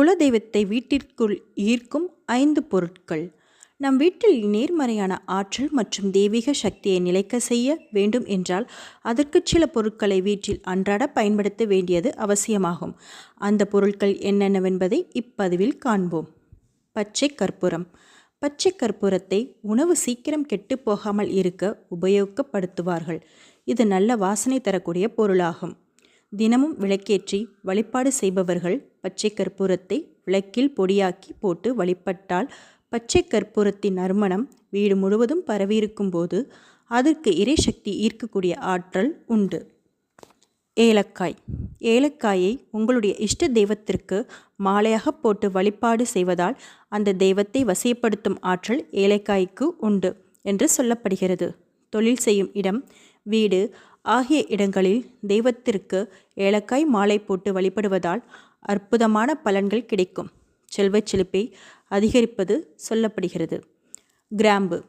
குலதெய்வத்தை வீட்டிற்குள் ஈர்க்கும் ஐந்து பொருட்கள். நம் வீட்டில் நேர்மறையான ஆற்றல் மற்றும் தெய்வீக சக்தியை நிலைக்க செய்ய வேண்டும் என்றால் அதற்கு சில பொருட்களை வீட்டில் அன்றாட பயன்படுத்த வேண்டியது அவசியமாகும். அந்த பொருட்கள் என்னென்னவென்பதை இப்பதிவில் காண்போம். பச்சை கற்பூரம். பச்சை கற்பூரத்தை உணவு சீக்கிரம் கெட்டு போகாமல் இருக்க உபயோகப்படுத்துவார்கள். இது நல்ல வாசனை தரக்கூடிய பொருளாகும். தினமும் விளக்கேற்றி வழிபாடு செய்பவர்கள் பச்சை கற்பூரத்தை விளக்கில் பொடியாக்கி போட்டு வழிபட்டால் பச்சை கற்பூரத்தின் நறுமணம் வீடு முழுவதும் பரவியிருக்கும் போது அதற்கு இறைசக்தி ஈர்க்கக்கூடிய ஆற்றல் உண்டு. ஏலக்காய். ஏலக்காயை உங்களுடைய இஷ்ட தெய்வத்திற்கு மாலையாக போட்டு வழிபாடு செய்வதால் அந்த தெய்வத்தை வசியப்படுத்தும் ஆற்றல் ஏலக்காய்க்கு உண்டு என்று சொல்லப்படுகிறது. தொழில் செய்யும் இடம் வீடு ஆகிய இடங்களில் தெய்வத்திற்கு ஏலக்காய் மாலை போட்டு வழிபடுவதால் அற்புதமான பலன்கள் கிடைக்கும். செல்வச் செழிப்பை அதிகரிப்பது சொல்லப்படுகிறது. கிராம்பு.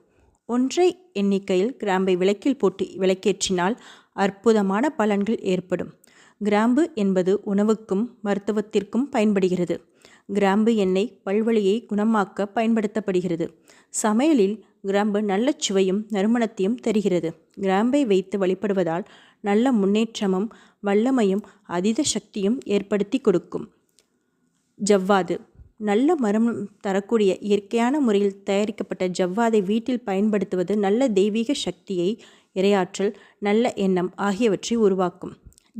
ஒன்றை எண்ணிக்கையில் கிராம்பை விளக்கில் போட்டு விளக்கேற்றினால் அற்புதமான பலன்கள் ஏற்படும். கிராம்பு என்பது உணவுக்கும் மருத்துவத்திற்கும் பயன்படுகிறது. கிராம்பு எண்ணெய் பல்வழியை குணமாக்க பயன்படுத்தப்படுகிறது. சமையலில் கிராம்பு நல்ல சுவையும் நறுமணத்தையும் தருகிறது. கிராம்பை வைத்து வழிபடுவதால் நல்ல முன்னேற்றமும் வல்லமையும் அதீத சக்தியும் ஏற்படுத்தி கொடுக்கும். ஜவ்வாது. நல்ல மரம் தரக்கூடிய இயற்கையான முறையில் தயாரிக்கப்பட்ட ஜவ்வாதை வீட்டில் பயன்படுத்துவது நல்ல தெய்வீக சக்தியை இரையாற்றல் நல்ல எண்ணம் ஆகியவற்றை உருவாக்கும்.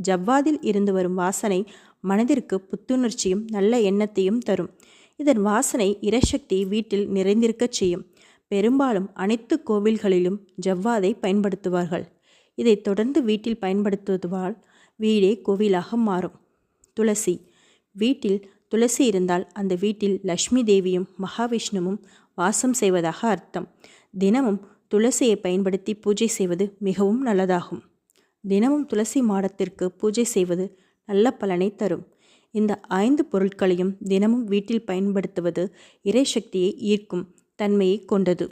ஜவ்வாதில் இருந்து வரும் வாசனை மனதிற்கு புத்துணர்ச்சியும் நல்ல எண்ணத்தையும் தரும். இதன் வாசனை இரசக்தி வீட்டில் நிறைந்திருக்கச் செய்யும். பெரும்பாலும் அனைத்து கோவில்களிலும் ஜவ்வாதை பயன்படுத்துவார்கள். இதை தொடர்ந்து வீட்டில் பயன்படுத்துவதால் வீடே கோவிலாக மாறும். துளசி. வீட்டில் துளசி இருந்தால் அந்த வீட்டில் லக்ஷ்மி தேவியும் மகாவிஷ்ணுவும் வாசம் செய்வதாக அர்த்தம். தினமும் துளசியை பயன்படுத்தி பூஜை செய்வது மிகவும் நல்லதாகும். தினமும் துளசி மாடத்திற்கு பூஜை செய்வது நல்ல பலனை தரும். இந்த ஐந்து பொருட்களையும் தினமும் வீட்டில் பயன்படுத்துவது இறைசக்தியை ஈர்க்கும். தன்மையை கொண்டது.